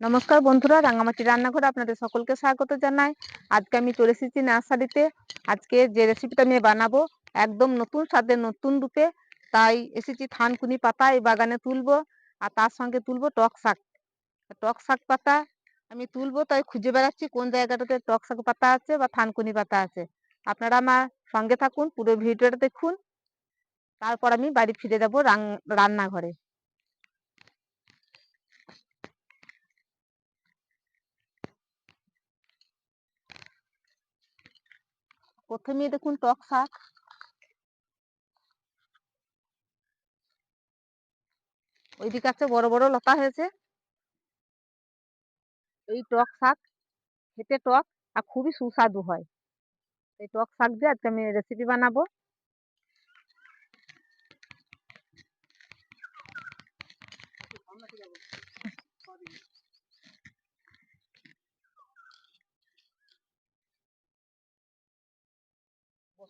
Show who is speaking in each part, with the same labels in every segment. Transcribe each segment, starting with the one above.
Speaker 1: নমস্কার বন্ধুরা, রাঙামাটি রান্নাঘরে আপনাদের সকলকে স্বাগত জানাই। আজকে আমি চলে এসেছি নার্সারিতে। আজকে যে রেসিপিটা আমি বানাবো, একদম নতুন স্বাদের, নতুন রূপে। তাই এসেছি থানকুনি পাতা এই বাগানে তুলবো, আর তার সঙ্গে তুলবো টক শাক। টক শাক পাতা আমি তুলবো, তাই খুঁজে বেড়াচ্ছি কোন জায়গাটাতে টক শাক পাতা আছে বা থানকুনি পাতা আছে। আপনারা আমার সঙ্গে থাকুন, পুরো ভিডিওটা দেখুন। তারপর আমি বাড়ি ফিরে যাব রান্নাঘরে। প্রথমে দেখুন টক শাক ওইদিকে আছে বড় বড় লতা হয়েছে। এই টক শাক, খেতে টক আর খুবই সুস্বাদু হয়। এই টক শাক দিয়ে আজকে আমি রেসিপি বানাবো।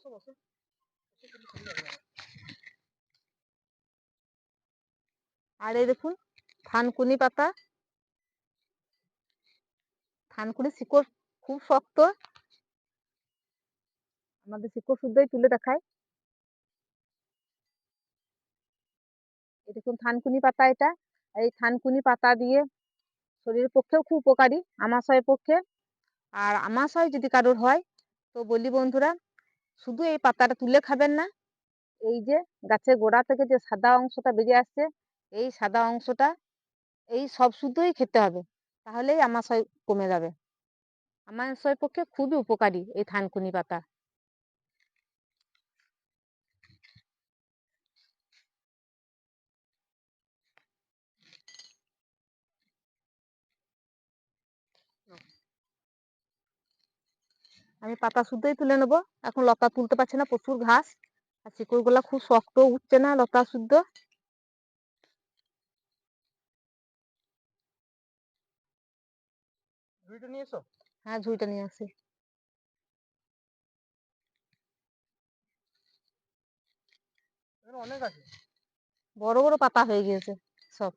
Speaker 1: বসো বসো। আর এই দেখুন, থানকুনি পাতা। থানকুনি শিকড় খুব শক্ত। আমাদের শিকড় শুদ্ধই তুলে দেখায়। দেখুন, থানকুনি পাতা এটা। এই থানকুনি পাতা দিয়ে শরীরের পক্ষেও খুব উপকারী, আমাশয়ের পক্ষে। আর আমাশয় যদি কারোর হয়, তো বলি বন্ধুরা শুধু এই পাতাটা তুলে খাবেন না, এই যে গাছের গোড়া থেকে যে সাদা অংশটা বেরিয়ে আসছে, এই সাদা অংশটা, এই সব শুধুই খেতে হবে, তাহলেই আমাশয় কমে যাবে। আমাশয় পক্ষে খুবই উপকারী এই থানকুনি পাতা। আমি পাতা শুদ্ধই তুলে নেব। এখন লতা তুলতে পারছি না প্রচুর ঘাস। আর শিকড়গুলা খুব শক্ত উঠছে না লতা শুদ্ধ। হ্যাঁ ঝুড়িটা নিয়ে আসি। অনেক আছে। বড় বড় পাতা হয়ে গিয়েছে সব।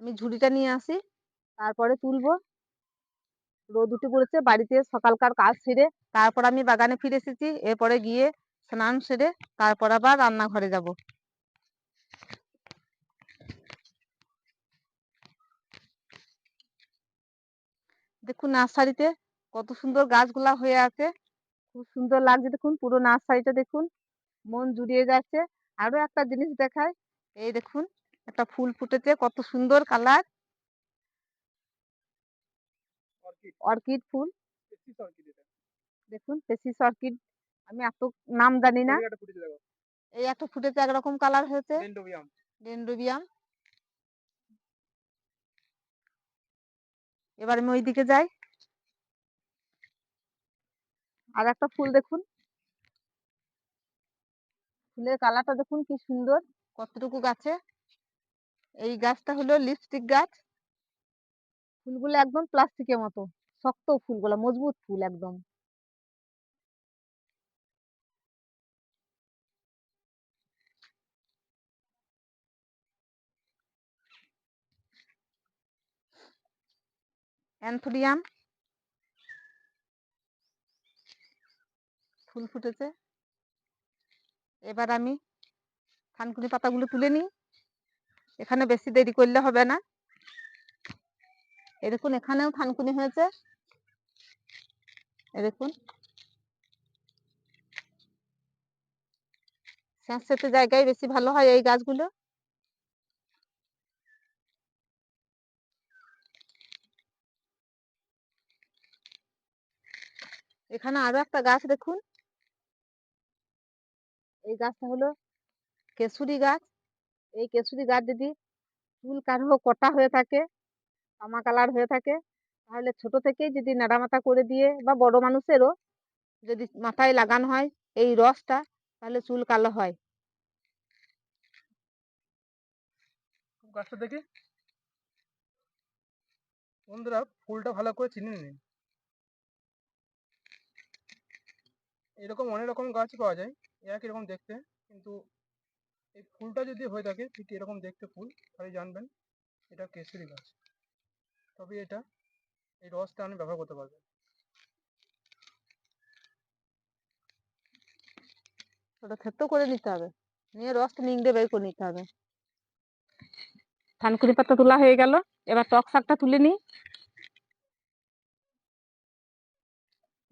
Speaker 1: আমি ঝুড়িটা নিয়ে আসি। তারপরে তুলবো। রোদ উঠে পড়েছে, বাড়িতে সকালকার কাজ সেরে তারপর আমি বাগানে ফিরে এসেছি। এরপরে গিয়ে স্নান সেরে তারপর আবার রান্নাঘরে যাব। দেখুন নার্সারিতে কত সুন্দর গাছগুলা হয়ে আছে। খুব সুন্দর লাগছে দেখুন, পুরো নার্সারিটা দেখুন। মন জুড়িয়ে যাচ্ছে। আরও একটা জিনিস দেখায়। এই দেখুন, একটা ফুল ফুটেছে, কত সুন্দর কালার। অর্কিড ফুল। দেখুন পেসিস অর্কিড। আমি এত নাম জানি না। এই একটা ফুটেছে একরকম কালার হয়েছে। ডেন্ডোবিয়াম এবার আমি ওইদিকে যাই। আর একটা ফুল দেখুন। ফুলের কালারটা দেখুন কি সুন্দর কতটুকু গাছে। এই গাছটা হলো লিপস্টিক গাছ। ফুলগুলো একদম প্লাস্টিকের মতো। শক্ত ফুলগুলো, মজবুত ফুল একদম। অ্যান্থোরিয়াম ফুল ফুটেছে। এবার আমি থানকুনি পাতাগুলো তুলে নিই। এখানে বেশি দেরি করলে হবে না। এই দেখুন, এখানেও থানকুনি হয়েছে। এই দেখুন। স্যাঁতস্যাঁতে জায়গায় বেশি ভালো হয় এই গাছগুলো। এখানে আরও একটা গাছ দেখুন। এই গাছটা হলো কেশুরি গাছ। এই কেশুরি গাছ যদি চুল কারও কটা হয়ে থাকে তামা কালার হয়ে থাকে। তাহলে ছোট থেকেই যদি নাড়ামাতা করে দিয়ে বা বড় মানুষেরও যদি মাথায় লাগানো হয় এই রসটা, তাহলে চুল কালো হয়।
Speaker 2: দেখি। বন্ধুরা, ফুলটা ভালো করে চিনে নিন এরকম অনেক রকম গাছ পাওয়া যায়, একই রকম দেখতে, কিন্তু এই ফুলটা যদি হয়ে থাকে, ঠিক এরকম দেখতে ফুল, তাহলে জানবেন এটা কেশরি গাছ। তবে এটা, এই রসটা আপনি ব্যবহার করতে পারবেন।
Speaker 1: ওটা থেতো করে নিতে হবে। নিয়ে রসটা নিংড়ে বের করে নিতে হবে। থানকুনি পাতা তোলা হয়ে গেল। এবার টক শাকটা তুলে নিই।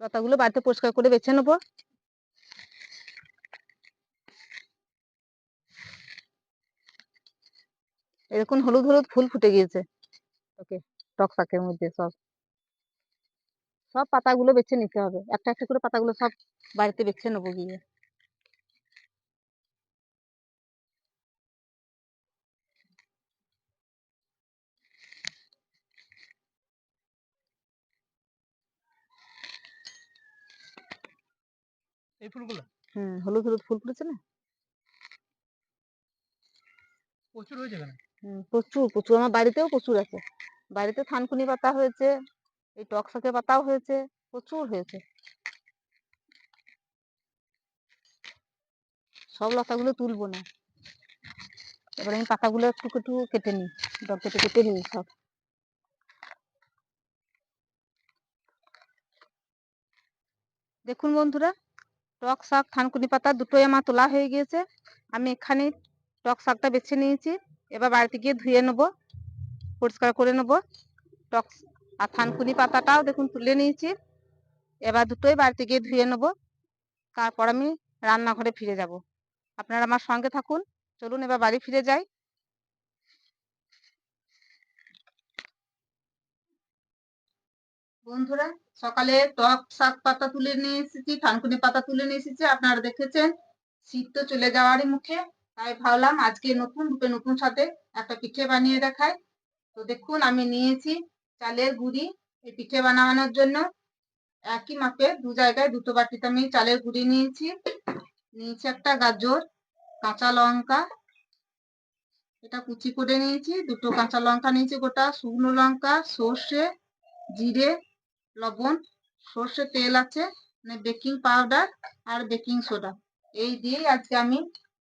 Speaker 1: পাতাগুলো বাড়িতে পরিষ্কার করে বেছে নেব। এরকম হলুদ হলুদ ফুল ফুটে গিয়েছে। ওকে। টক শাকের মধ্যে সব। সব পাতাগুলো বেছে নিতে হবে। একটা একটা করে পাতাগুলো সব বাড়িতে বেছে নেব গিয়ে।
Speaker 2: এই ফুলগুলো?
Speaker 1: হুম হলুদ হলুদ ফুল ফুটেছে না?
Speaker 2: প্রচুর হয়েছে এখানে?
Speaker 1: প্রচুর প্রচুর। আমার বাড়িতেও প্রচুর আছে। বাড়িতে থানকুনি পাতা হয়েছে, এই টক শাকের পাতাও হয়েছে, প্রচুর হয়েছে। সব লতাগুলো তুলবো না। এবার আমি পাতাগুলো একটু একটু কেটে নিই কেটে কেটে নিই সব। দেখুন বন্ধুরা, টক শাক, থানকুনি পাতা দুটোই আমার তোলা হয়ে গিয়েছে। আমি এখানে টক শাকটা বেছে নিয়েছি। এবার বাড়িতে গিয়ে ধুয়ে নেব। পরিষ্কার করে নেব। টক আর থানকুনি পাতাটাও দেখুন তুলে নিয়েছি। এবার দুটোই বাড়িতে গিয়ে ধুয়ে নেব। তারপর আমি রান্নাঘরে ফিরে যাব। আপনারা আমার সঙ্গে থাকুন। চলুন এবার বাড়ি ফিরে যাই। বন্ধুরা, সকালে টক শাক পাতা তুলে নিয়ে এসেছি, থানকুনি পাতা তুলে নিয়ে এসেছি। আপনারা দেখেছেন, শীত তো চলে যাওয়ারই মুখে। তাই ভাবলাম আজকে নতুন রূপে নতুন সাথে একটা পিঠে বানিয়ে দেখাই। তো দেখুন, আমি নিয়েছি চালের গুঁড়ি এই পিঠে বানানোর জন্য। একই মাপে দু জায়গায় দুটো বাটিতে আমি চালের গুঁড়ি নিয়েছি। নিয়েছি একটা গাজর, কাঁচা লঙ্কা, এটা কুচি করে নিয়েছি। দুটো কাঁচা লঙ্কা নিয়েছি, গোটা শুকনো লঙ্কা, সর্ষে, জিরে, লবণ। সর্ষে তেল আছে মানে বেকিং পাউডার আর বেকিং সোডা। এই দিয়েই আজকে আমি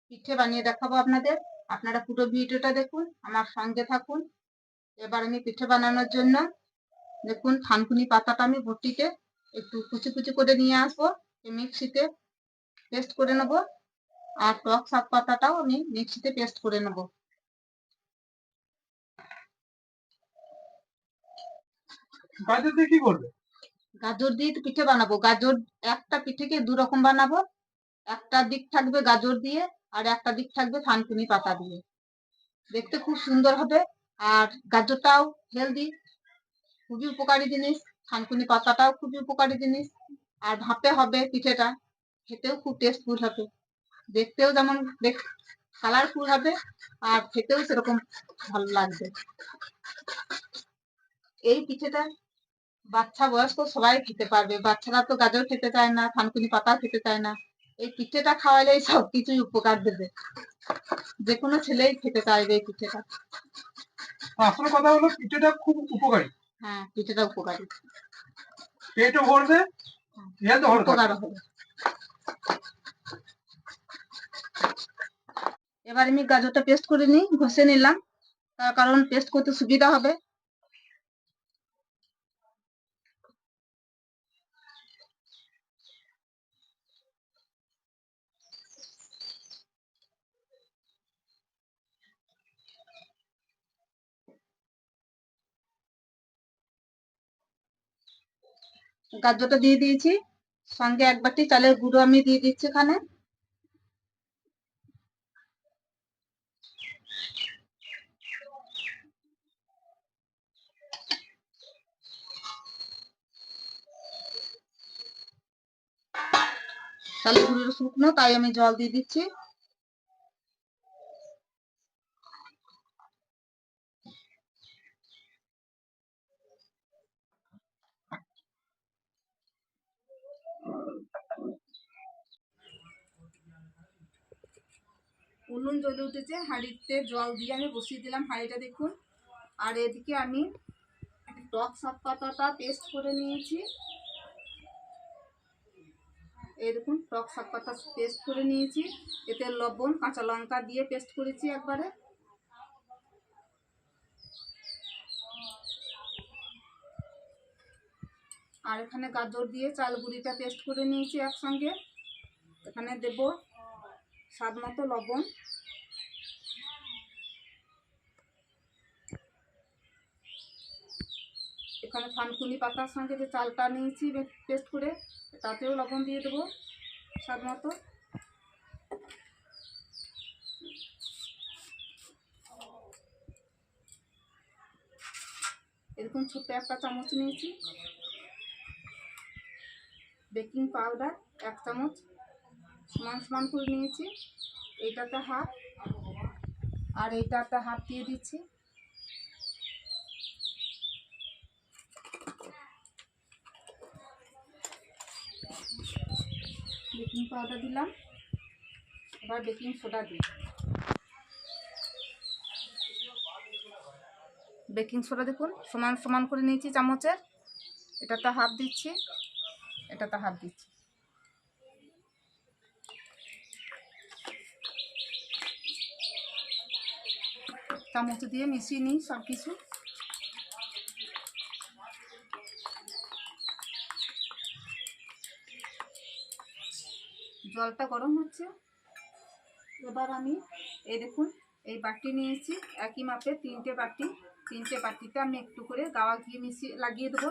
Speaker 1: পিঠে বানিয়ে দেখাবো আপনাদের। আপনারা পুরো ভিডিওটা দেখুন, আমার সঙ্গে থাকুন। এবার আমি পিঠে বানানোর জন্য দেখুন থানকুনি পাতাটা আমি ভর্তিতে একটু কুচি কুচি করে নিয়ে আসব মিক্সিতে পেস্ট করে নেব আর টক শাক পাতাটাও আমি মিক্সিতে পেস্ট করে নেব।
Speaker 2: গাজর দিয়ে কি করবে?
Speaker 1: গাজর দিয়ে পিঠে বানাবো। গাজর একটা পিঠেকে দু রকম বানাবো। একটা দিক থাকবে গাজর দিয়ে আর একটা দিক থাকবে থানকুনি পাতা দিয়ে। দেখতে খুব সুন্দর হবে। আর গাজরটাও হেলদি খুবই উপকারী জিনিস। থানকুনি পাতাটাও খুবই উপকারী জিনিস। আর ভাপে হবে পিঠেটা, খেতেও খুব টেস্টফুল হবে। দেখতেও যেমন কালারফুল হবে, আর খেতেও সেরকম ভালো লাগবে। এই পিঠেটা বাচ্চা বয়স্ক সবাই খেতে পারবে। বাচ্চারা তো গাজর খেতে চায় না, থানকুনি পাতা খেতে চায় না। এই পিঠেটা খাওয়ালেই সব কিছুই উপকার দেবে। যে কোনো ছেলেই খেতে চাইবে এই পিঠেটা।
Speaker 2: আসল কথা হলো পিঠেটা খুব উপকারী।
Speaker 1: হ্যাঁ পিঠেটা উপকারী।
Speaker 2: পেটও ভরবে হেলথ ভালো
Speaker 1: উপকার হবে। এবার আমি গাজরটা পেস্ট করে নিই ঘষে নিলাম। তার কারণ পেস্ট করতে সুবিধা হবে। গাজরটা দিয়ে দিয়েছি। সঙ্গে এক বাটি চালের গুঁড়ো আমি দিয়ে দিচ্ছি এখানে। চালের গুঁড়োটা শুকনো, তাই আমি জল দিয়ে দিচ্ছি। উনুন জ্বলে উঠেছে, হাঁড়িতে জল দিয়ে আমি বসিয়ে দিলাম হাঁড়িটা দেখুন। আর এদিকে আমি টক শাক পাতাটা পেস্ট করে নিয়েছি। দেখুন, টক শাক পাতা পেস্ট করে নিয়েছি। এতে লবণ, কাঁচা লঙ্কা দিয়ে পেস্ট করেছি একবারে। আর এখানে গাজর দিয়ে চাল গুঁড়িটা পেস্ট করে নিয়েছি একসঙ্গে। এখানে দেব স্বাদ মতো লবণ। এখানে থানকুনি পাতার সঙ্গে যে চালটা নিয়েছি পেস্ট করে, তাতেও লবণ দিয়ে দেবো স্বাদ মতো। এরকম ছোট্ট একটা চামচ নিয়েছি। বেকিং পাউডার এক চামচ সমান সমান করে নিয়েছি এইটাতে হাফ, আর এইটাতে হাফ দিয়ে দিচ্ছি। বেকিং পাউডার দিলাম, এবার বেকিং সোডা দিই বেকিং সোডা দেখুন, সমান সমান করে নিয়েছি চামচের, এটাতে হাফ দিচ্ছি। এটাতে হাফ দিচ্ছি। চামচ দিয়ে মিশিয়ে নিই সব কিছু জলটা গরম হচ্ছে। এবার আমি, এই দেখুন, এই বাটি নিয়েছি। একই মাপে তিনটে বাটি। তিনটে বাটিতে আমি একটু করে গাওয়া ঘি মিশিয়ে লাগিয়ে দেবো।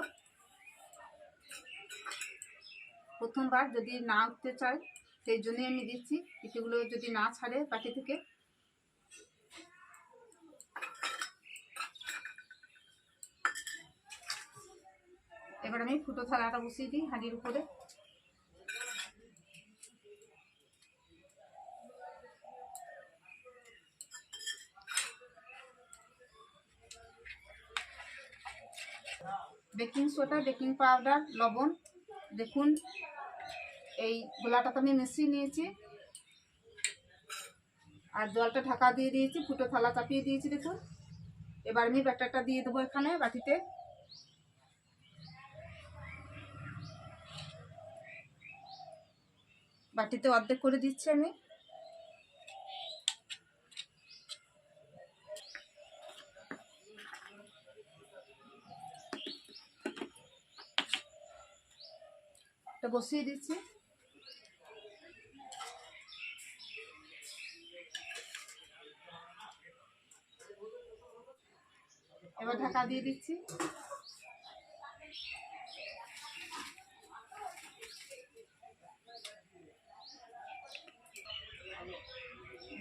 Speaker 1: প্রথমবার যদি না উঠতে চায়, সেই জন্যই আমি দিচ্ছি। পিঠেগুলো যদি না ছাড়ে বাটি থেকে। এবার আমি ফুটো থালাটা বসিয়ে দিই হাঁড়ির উপরে। বেকিং সোডা, বেকিং পাউডার, লবণ। দেখুন এই গোলাটাতে আমি মিশিয়ে নিয়েছি। আর জলটা ঢাকা দিয়ে দিয়েছি, ফুটো থালা চাপিয়ে দিয়েছি, দেখুন। এবার আমি ব্যাটারটা দিয়ে দেবো এখানে বাটিতে। বাটিতে অর্ধেক করে দিচ্ছি আমি। বসিয়ে দিচ্ছি। এবার ঢাকা দিয়ে দিচ্ছি।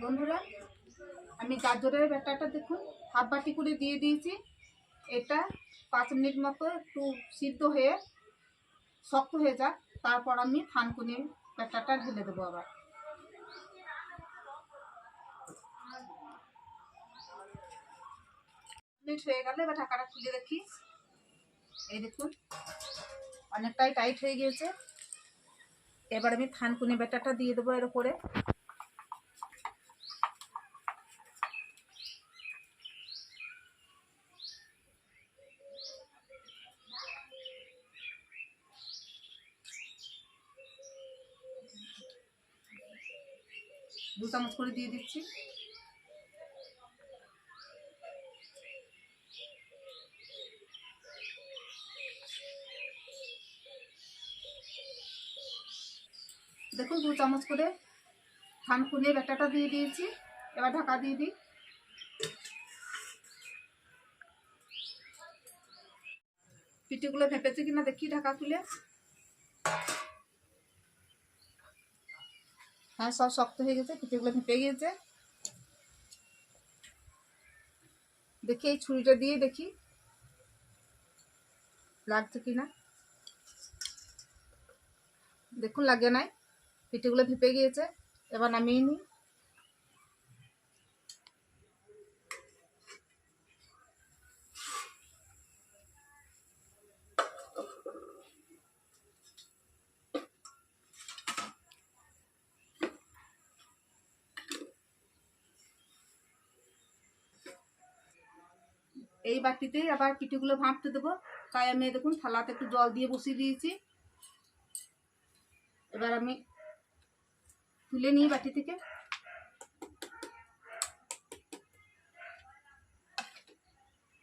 Speaker 1: বন্ধুরা, আমি গাজরের ব্যাটারটা দেখুন, হাফ বাটি করে দিয়ে দিয়েছি। এটা পাঁচ মিনিট মতো একটু সিদ্ধ হয়ে, শক্ত হয়ে যাক। তারপর আমি থানকুনির ব্যাটারটা ঢেলে দেবো আবার। মিনিট হয়ে গেলে, এবার ঢাকাটা খুলে দেখি। এই দেখুন, অনেকটাই টাইট হয়ে গিয়েছে। এবার আমি থানকুনি ব্যাটারটা দিয়ে দেবো এর উপরে। দু চামচ করে দিয়ে দিচ্ছি দেখুন দু চামচ করে ধান খুলে ব্যাটাটা দিয়ে দিয়েছি। এবার ঢাকা দিয়ে দিই। পিঠেগুলো ভেপেছে কিনা দেখি ঢাকা খুলে। হ্যাঁ সব শক্ত হয়ে গেছে, পিঠেগুলো ভেপে গিয়েছে দেখি এই ছুরিটা দিয়ে দেখি লাগছে কিনা। দেখুন, লাগে নাই। পিঠেগুলো ভেপে গিয়েছে, এবার নামিয়ে নিই। এই বাটিতেই আবার পিঠেগুলো ভাঁপতে দেবো। তাই আমি দেখুন থালাতে একটু জল দিয়ে বসিয়ে দিয়েছি।
Speaker 3: এবার আমি তুলে নিই বাটি থেকে।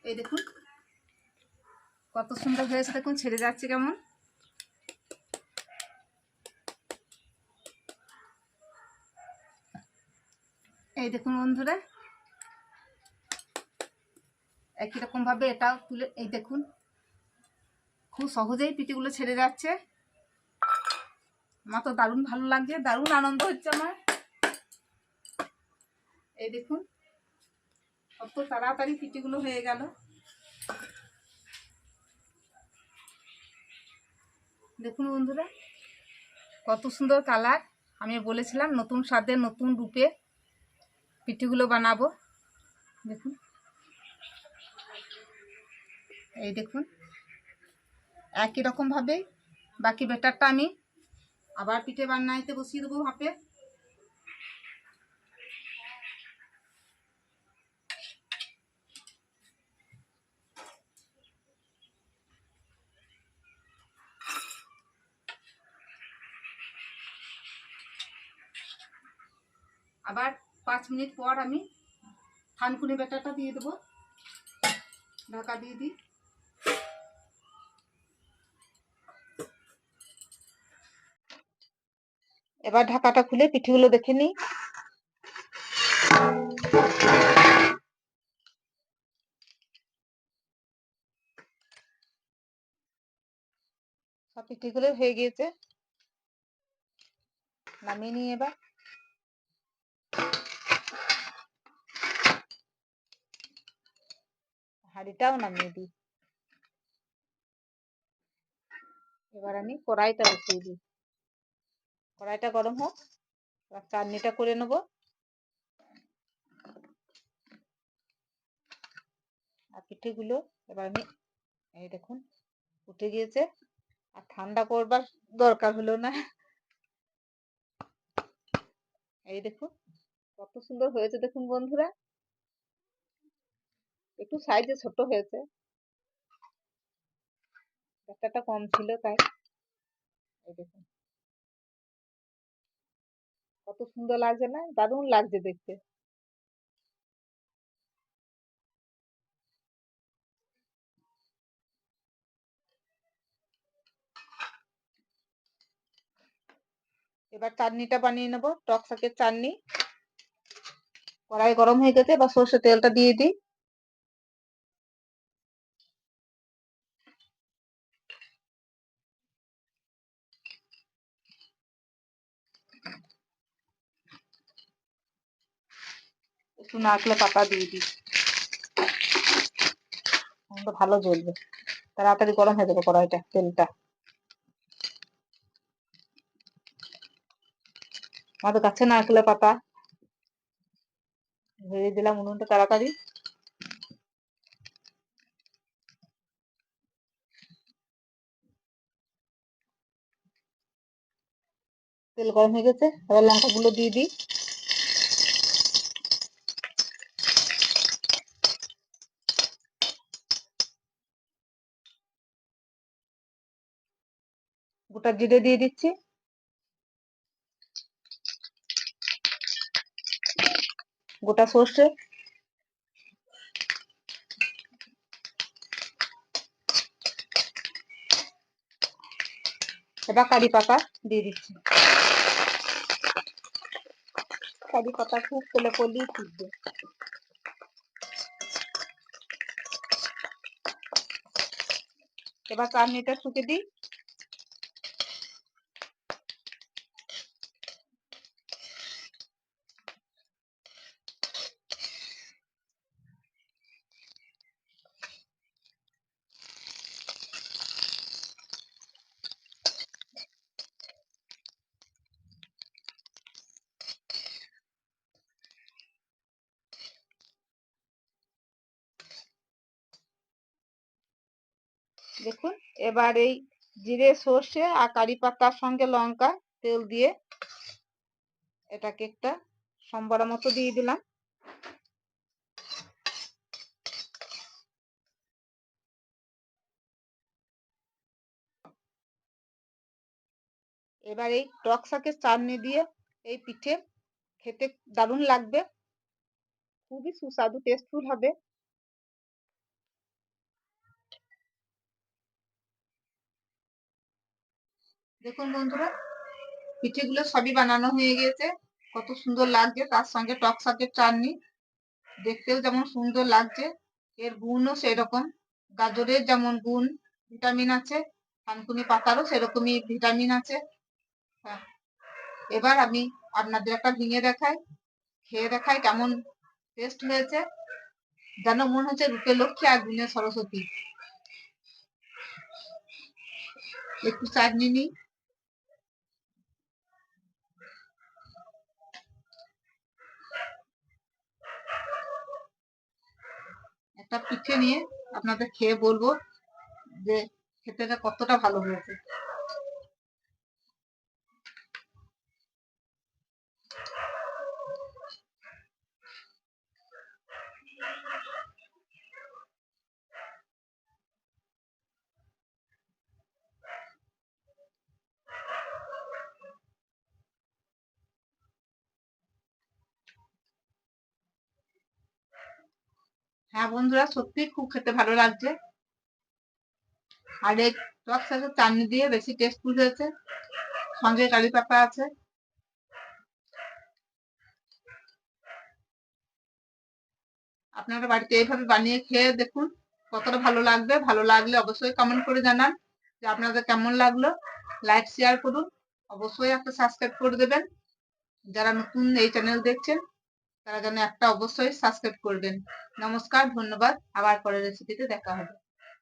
Speaker 3: এই দেখুন, কত সুন্দর হয়েছে দেখুন, ছেড়ে যাচ্ছে কেমন। এই দেখুন বন্ধুরা, একই রকম ভাবে এটাও তুলে, এই দেখুন, খুব সহজেই পিটিগুলো ছেড়ে যাচ্ছে। আমার তো দারুণ ভালো লাগছে দারুণ আনন্দ হচ্ছে আমার। এই দেখুন, কত তাড়াতাড়ি পিটিগুলো হয়ে গেল। দেখুন বন্ধুরা, কত সুন্দর কালার। আমি বলেছিলাম নতুন স্বাদের নতুন রূপে পিঠিগুলো বানাবো। দেখুন, এই দেখুন, একই রকম ভাবে বাকি ব্যাটারটা আমি আবার পিঠে বানাইতে বসিয়ে দেবো ভাপে আবার পাঁচ মিনিট পর আমি থানকুনি ব্যাটারটা দিয়ে দেবো। ঢাকা দিয়ে দিই।
Speaker 1: এবার ঢাকাটা খুলে পিঠেগুলো দেখে নিই। সব পিঠেগুলো হয়ে গিয়েছে। নামিয়ে নিই এবার। হাঁড়িটাও নামিয়ে দিই। এবার আমি কড়াইটা বসিয়ে দিই। কড়াইটা গরম হোক চাটনিটা করে নেব। আর পিঠেগুলো এবার আমি, এই দেখুন উঠে গিয়েছে। আর ঠান্ডা করবার দরকার হলো না। এই দেখুন, কত সুন্দর হয়েছে দেখুন বন্ধুরা। একটু সাইজে ছোট হয়েছে। ব্যাটাটা কম ছিল তাই। এই দেখুন। কত সুন্দর লাগছে না? দারুণ লাগছে দেখতে। এবার চাটনিটা বানিয়ে নেব, টক শাকের চাটনি। কড়াই গরম হয়ে গেছে, এবার সর্ষের তেলটা দিয়ে দিই একটু নারকেলে পাতা দিয়ে দিই। ভালো জ্বলবে। তাড়াতাড়ি গরম হয়ে যাবে কড়াইটা, তেলটা। আমাদের কাছে নারকেলের পাতা। ধরিয়ে দিলাম উনুনটা তাড়াতাড়ি। তেল গরম হয়ে গেছে, এবার লঙ্কা গুলো দিয়ে দিই। গোটা জিরে দিয়ে দিচ্ছি। গোটা সর্ষে। এবার কারি পাতা দিয়ে দিচ্ছি। কারি পাতা খুব তেলে করলেই ফুটবে এবার চাটনিটা শুকে দিই দেখুন এবার এই জিরে, সর্ষে আর কারি পাতার সঙ্গে লঙ্কা তেল দিয়ে এটাকে একটা সম্বরা মতো দিয়ে দিলাম। এবার এই টক শাকের চাটনি দিয়ে এই পিঠে খেতে দারুণ লাগবে। খুবই সুস্বাদু টেস্টফুল হবে। দেখুন বন্ধুরা, পিঠেগুলো সবই বানানো হয়ে গিয়েছে। কত সুন্দর লাগছে, তার সঙ্গে টক শাকের চাটনি। দেখতেও যেমন সুন্দর লাগছে, এর গুণও সেরকম। গাজরের যেমন গুণ, ভিটামিন আছে, থানকুনি পাতারও সেরকমই ভিটামিন আছে। হ্যাঁ এবার আমি আপনাদের একটা ভেঙে দেখাই। খেয়ে দেখাই কেমন টেস্ট হয়েছে। যেন মনে হচ্ছে রূপে লক্ষ্মী আর গুণে সরস্বতী। একটু চাটনি নিই। একটা পিঠে নিয়ে আপনাদের খেয়ে বলব যে খেতেটা কতটা ভালো হয়েছে। হ্যাঁ বন্ধুরা সত্যি খুব খেতে ভালো লাগছে। আর এই টক শাকের চাটনি দিয়ে বেশি টেস্টফুল হয়েছে সঙ্গে কারি পাতা আছে। আপনারা বাড়িতে এইভাবে বানিয়ে খেয়ে দেখুন, কতটা ভালো লাগবে। ভালো লাগলে অবশ্যই কমেন্ট করে জানান যে আপনাদের কেমন লাগল। লাইক শেয়ার করুন। অবশ্যই একটা সাবস্ক্রাইব করে দেবেন। যারা নতুন এই চ্যানেল দেখছেন তারা যেন একটা অবশ্যই সাবস্ক্রাইব করবেন। নমস্কার ধন্যবাদ। আবার পরের রেসিপিতে দেখা হবে।